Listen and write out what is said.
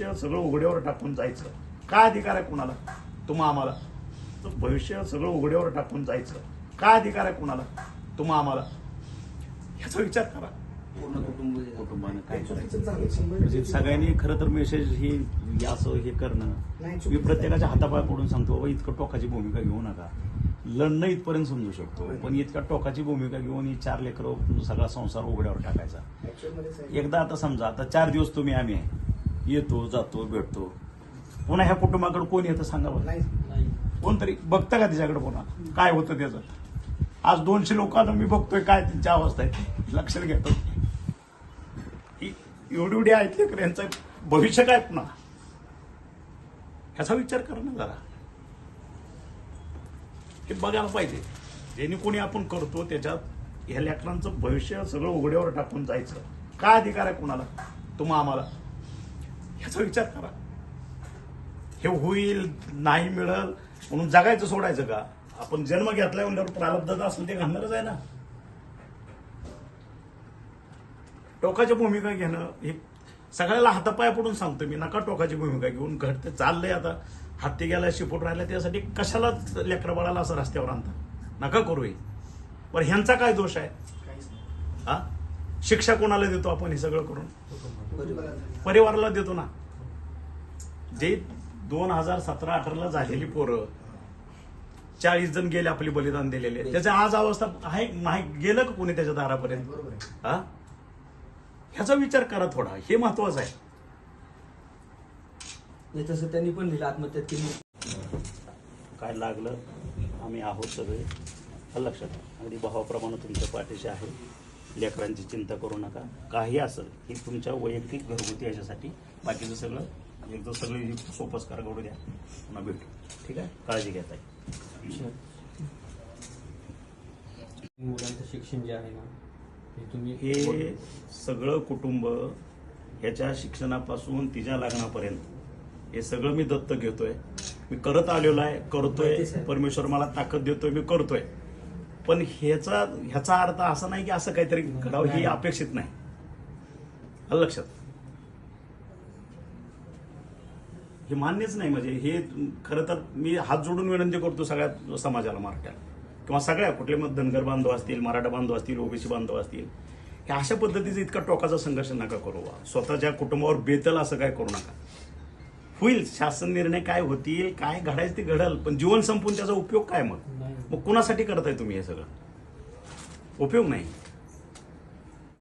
भविष्य सगळं उघड्यावर टाकून जायचं. काय अधिकार आहे कुणाला? तुम्हा आम्हाला. भविष्य सगळं उघड्यावर टाकून जायचं. काय अधिकार आहे कुणाला? तुम्हा आम्हाला. ह्याचा विचार करा. पूर्ण कुटुंब कुटुंबानं काय म्हणजे. सगळ्यांनी खरं तर मेसेज ही असं हे करणं. नाही, मी प्रत्येकाच्या. हातापाय पडून सांगतो बाबा इतकं टोकाची भूमिका घेऊ नका. लढणं इथपर्यंत समजू शकतो. पण इतक्या टोकाची भूमिका घेऊन ही चार लेकरं सगळा संसार उघड्यावर टाकायचा. एकदा आता समजा आता चार दिवस तुम्ही आम्ही आहे. येतो जातो भेटतो. पुन्हा ह्या कुटुंबाकडे कोण येतं सांगा बरं. नाही. कोणतरी बघता का तिच्याकडे पुन्हा? काय होतं त्याचं? आज दोनशे लोकांना मी बघतोय काय त्यांची अवस्था आहे. लक्षात घेतो एवढी एवढी आहेत लेकर यांचं भविष्य काय पुन्हा? ह्याचा विचार करा ना जरा. हे बघायला पाहिजे. ज्यांनी कोणी आपण करतो त्याच्यात ह्या लेकरांचं भविष्य सगळं उघड्यावर टाकून जायचं. काय अधिकार आहे कुणाला? तुम्हा आम्हाला. ह्याचा विचार करा. हे होईल नाही मिळल म्हणून जगायचं सोडायचं का? आपण जन्म घेतलाय म्हणल्यावर प्रारब्धात असेल ते घालणारच आहे ना. टोकाची भूमिका घेणं हे सगळ्याला हातापाय पडून सांगतो मी. नका टोकाची भूमिका घेऊन घडत चाललंय आता. हत्ती गेला शिपूट राहिला त्यासाठी कशाला लेकरं बाळाला असं रस्त्यावर आणता नका करू बरं ह्यांचा काय दोष आहे. हा शिक्षा कोणाला देतो आपण हे सगळं करून? परिवाराला देतो ना. जे दोन हजार सतरा अठराला झालेली पोरं चाळीस जण गेले आपले बलिदान दिलेले. त्याच्या आज अवस्था आहे नाही गेलं का कोणी त्याच्या दारापर्यंत? बरोबर आहे. हा? ह्याचा विचार करा थोडा. हे महत्वाचं आहे. तसं त्यांनी पण लिहिलं आत्महत्या केली. काय लागलं? आम्ही आहोत सगळे. लक्षात. अगदी भावाप्रमाणे तुमच्या पाठीशी आहे. लेकरांची चिंता करू नका. काही असेल ही तुमच्या वैयक्तिक घरगुती याच्यासाठी बाकीचं सगळं एकदा सगळं सोपस्कार करू द्या. पुन्हा भेटू. ठीक आहे? काळजी घेता मुलांचं शिक्षण जे आहे ना हे तुम्ही हे सगळं कुटुंब ह्याच्या शिक्षणापासून तिच्या लग्नापर्यंत हे सगळं मी दत्तक घेतोय. मी करत आलेलो आहे करतोय. परमेश्वर मला ताकद देतोय मी करतोय. पण ह्याचा ह्याचा अर्थ असा नाही की असं काहीतरी घडावं ही अपेक्षित नाही. आलं लक्षात? हे मान्यच नाही म्हणजे हे खरं तर मी हात जोडून विनंती करतो सगळ्या समाजाला मराठ्याला. किंवा सगळ्या कुठले मग धनगर बांधव असतील मराठा बांधव असतील ओबीसी बांधव असतील हे अशा पद्धतीचा इतका टोकाचा संघर्ष नका करू. स्वतःच्या कुटुंबावर बेतल असं काय करू नका. होईल शासन निर्णय काय होतील काय घडायचं ते घडल पण जीवन संपून त्याचा उपयोग काय मग? मग कुणासाठी करताय तुम्ही हे सगळं? उपयोग नाही.